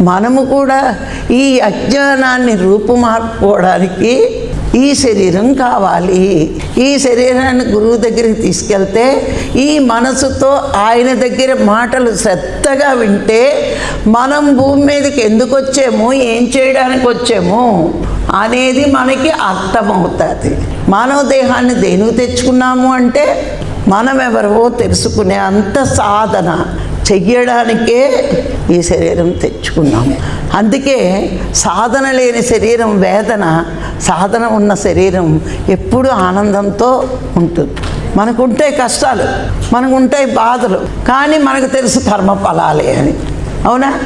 మనము కూడా ఈ అజ్ఞానాన్ని రూపుమార్పుకోవడానికి ఈ శరీరం కావాలి. ఈ శరీరాన్ని గురువు దగ్గరికి తీసుకెళ్తే ఈ మనసుతో ఆయన దగ్గర మాటలు శ్రద్ధగా వింటే మనం భూమి మీదకి ఎందుకు వచ్చాము? ఏం చేయడానికి వచ్చాము? అనేది మనకి అర్థమవుతుంది. మానవ దేహాన్ని దేనికి తెచ్చుకున్నాము అంటే మనం ఎవరో తెలుసుకునే అంత సాధన చెయ్యడానికే ఈ శరీరం తెచ్చుకున్నాము అందుకే సాధన లేని శరీరం వేదన సాధన ఉన్న శరీరం ఎప్పుడు ఆనందంతో ఉంటుంది. మనకుంటాయి కష్టాలు మనకుంటాయి బాధలు కానీ మనకు తెలుసు కర్మ ఫలాలే అని. అవునా?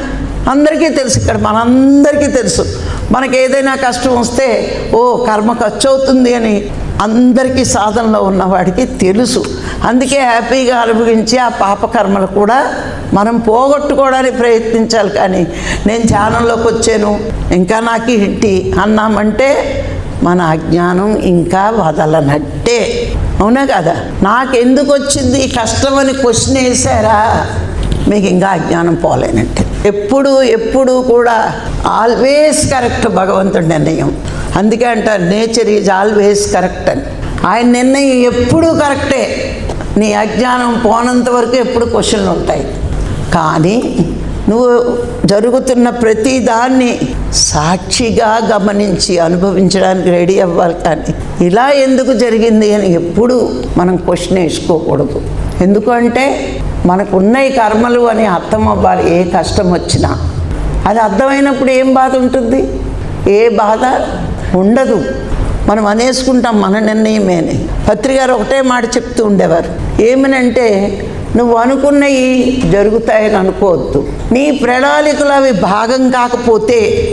అందరికీ తెలుసు ఇక్కడ మనందరికీ తెలుసు. మనకి ఏదైనా కష్టం వస్తే ఓ కర్మ ఖర్చు అవుతుంది అని అందరికీ సాధనలో ఉన్నవాడికి తెలుసు. అందుకే హ్యాపీగా అనుభవించి ఆ పాపకర్మలు కూడా మనం పోగొట్టుకోవడానికి ప్రయత్నించాలి కానీ నేను ధ్యానంలోకి వచ్చాను. ఇంకా నాకు ఇంటి అన్నామంటే మన అజ్ఞానం ఇంకా వదలనట్టే. అవునా కదా? నాకెందుకు వచ్చింది ఈ కష్టం అని క్వశ్చన్ వేసారా మీకు ఇంకా అజ్ఞానం పోలేనట్టే. ఎప్పుడు ఎప్పుడు కూడా ఆల్వేస్ కరెక్ట్ భగవంతుడి నిర్ణయం. అందుకే అంటారు నేచర్ ఈజ్ ఆల్వేస్ కరెక్ట్ అని. ఆయన నిర్ణయం ఎప్పుడూ కరెక్టే. నీ అజ్ఞానం పోనంత వరకు ఎప్పుడు క్వశ్చన్లు ఉంటాయి. కానీ నువ్వు జరుగుతున్న ప్రతి దాన్ని సాక్షిగా గమనించి అనుభవించడానికి రెడీ అవ్వాలి కానీ ఇలా ఎందుకు జరిగింది అని ఎప్పుడు మనం క్వశ్చన్ వేసుకోకూడదు. ఎందుకంటే మనకున్న ఈ కర్మలు అని అర్థం అవ్వాలి ఏ కష్టం వచ్చినా. అది అర్థమైనప్పుడు ఏం బాధ ఉంటుంది? ఏ బాధ ఉండదు. మనం అనేసుకుంటాం మన నిర్ణయమే అని. పత్రికారు ఒకటే మాట చెప్తూ ఉండేవారు. ఏమనంటే నువ్వు అనుకున్నవి జరుగుతాయని అనుకోవద్దు. నీ ప్రణాళికలో అవి భాగం కాకపోతే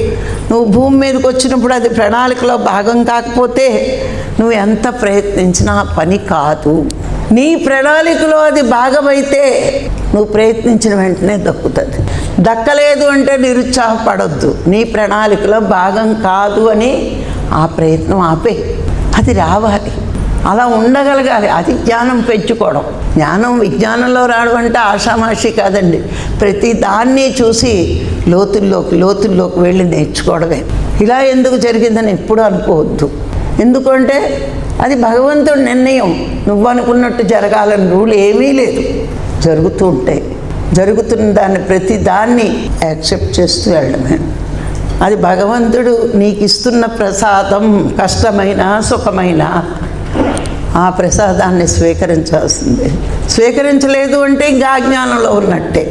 నువ్వు భూమి మీదకి వచ్చినప్పుడు అది ప్రణాళికలో భాగం కాకపోతే నువ్వు ఎంత ప్రయత్నించినా పని కాదు. నీ ప్రణాళికలో అది భాగమైతే నువ్వు ప్రయత్నించిన వెంటనే దక్కుతుంది. దక్కలేదు అంటే నిరుత్సాహపడొద్దు. నీ ప్రణాళికలో భాగం కాదు అని ఆ ప్రయత్నం ఆపే. అది రావాలి. అలా ఉండగలగాలి. అది జ్ఞానం పెంచుకోవడం. జ్ఞానం విజ్ఞానంలో రావడం అంటే ఆషామాషి కాదండి. ప్రతి దాన్ని చూసి లోతుల్లోకి లోతుల్లోకి వెళ్ళి నేర్చుకోవడమే. ఇలా ఎందుకు జరిగిందని ఎప్పుడు అనుకోవద్దు. ఎందుకంటే అది భగవంతుడి నిర్ణయం. నువ్వు అనుకున్నట్టు జరగాలని రూల్ ఏమీ లేదు. జరుగుతూ ఉంటాయి. జరుగుతున్న దాన్ని ప్రతి దాన్ని యాక్సెప్ట్ చేస్తూ వెళ్ళడమే. అది భగవంతుడు నీకు ఇస్తున్న ప్రసాదం కష్టమైన సుఖమైన ఆ ప్రసాదాన్ని స్వీకరించాల్సిందే. స్వీకరించలేదు అంటే ఇంకా అజ్ఞానంలో ఉన్నట్టే.